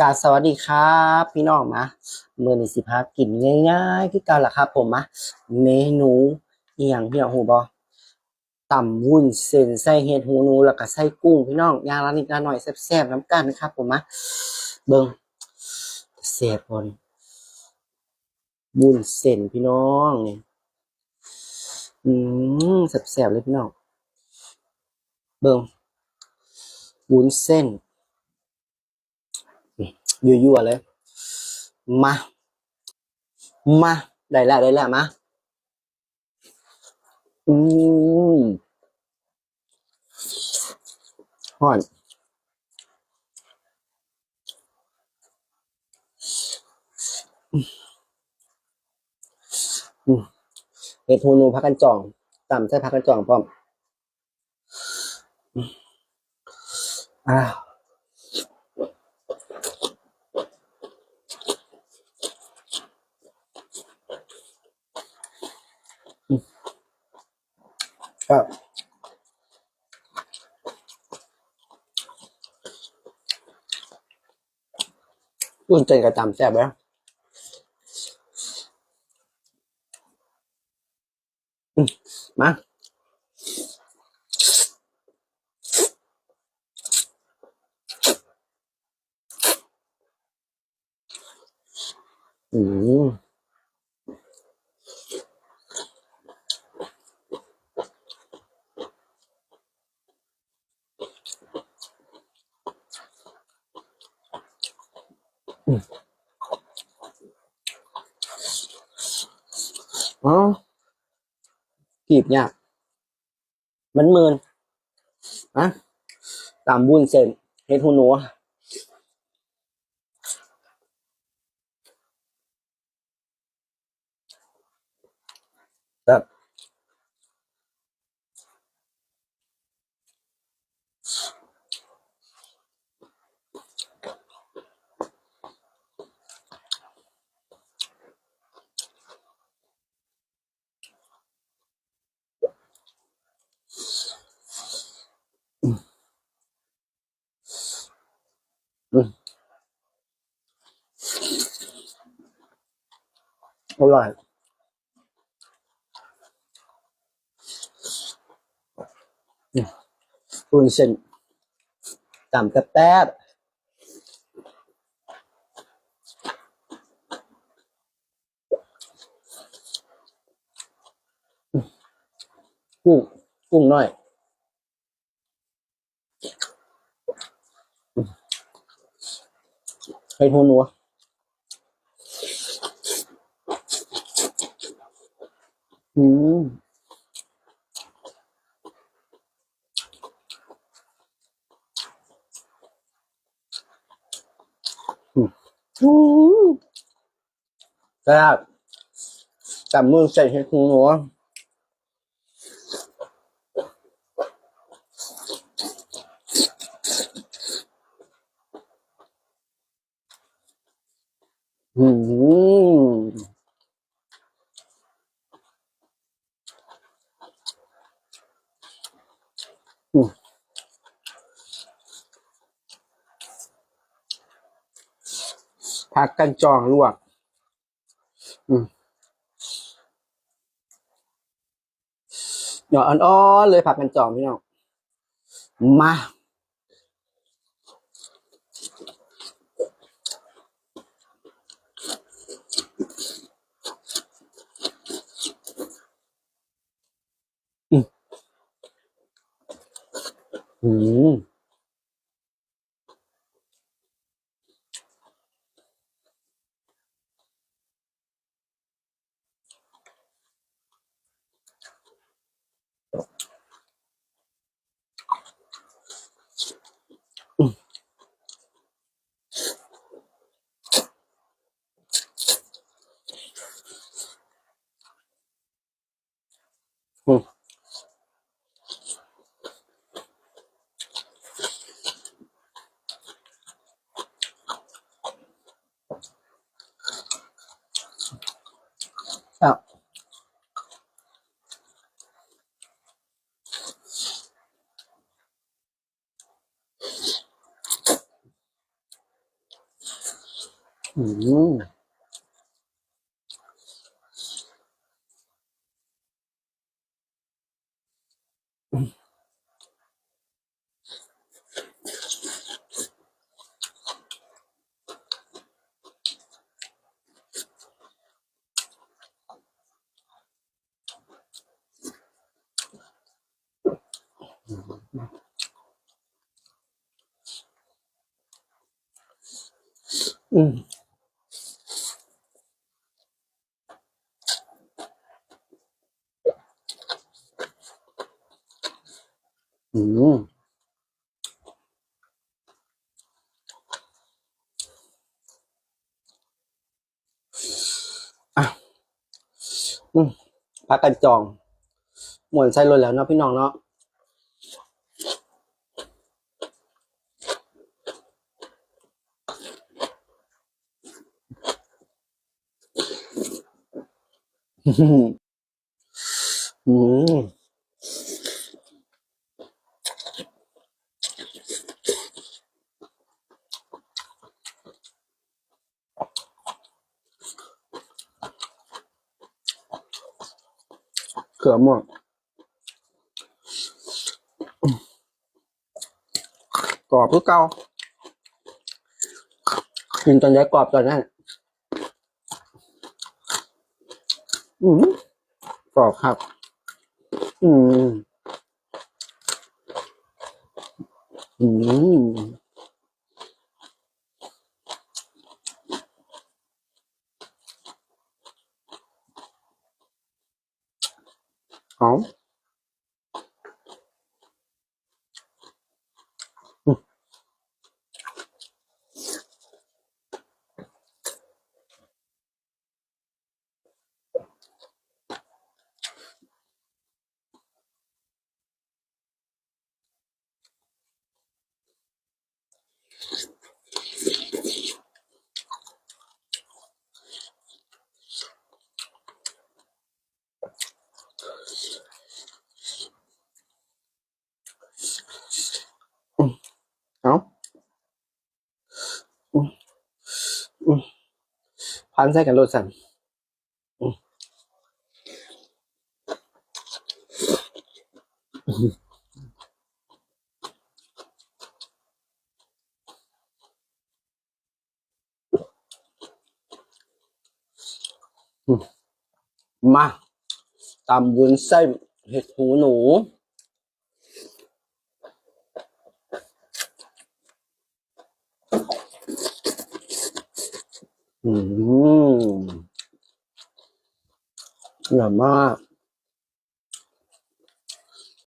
กาสวัสดีครับ พี่น้องมาเมื่อนี้สิพากินง่ายๆคือเก่าล่ะครับผมมาเมนูอหย่างพี่น้องหูบอต่ำวุ้นเส้นใส่เห็ดหูนูแล้วก็ใส่กุ้งพี่น้องอย่างละนิดละหน่อยแซ่บๆน้ำกันนะครับผมมาเบิ่งแซ่บบนวุ้นเส้นพี่น้องนี่อืมแซ่บๆเลยพี่น้อง เบิ่งวุ้นเส้น ยั่วๆเลย มา มา ได้แล้วได้แล้วมา อืมห่อนเห็ดหูนูพักกันจองต่ำใส่พักกันจองพร้อมอืมอ้าวก็อุ่นเจนกับตำแซ่บไหมอืมมาอืม อ๋อกีบเนี่ยมันเมืนอะตามบุญเส้นเฮ็ดหูหนูแบบ อร่อยบุญเส้นต่ำกระแป๊บกุ้งกุ้งน้อยเฮ็ดหูหนู อืมอืมแซ่บจับมือใส่เห็ดหูหนูอืมอืมผั กันจองลวก อืมหน่ออ่อนๆเลยผักกันจองพี่น้องมาอืม อืม อืมอะอืมพักกันจอง หมวนใส่รถแล้วเนาะพี่น้องเนาะอืม อือม่วงกรอบคือเก่ากินตอนนี้กรอบตอนนั้นอืมกรอบครับ อืมอืม เพันใส่กันรถสั่นมมาตำวุ้นเส้นเห็ดหูหนู อืมอร่อยมาก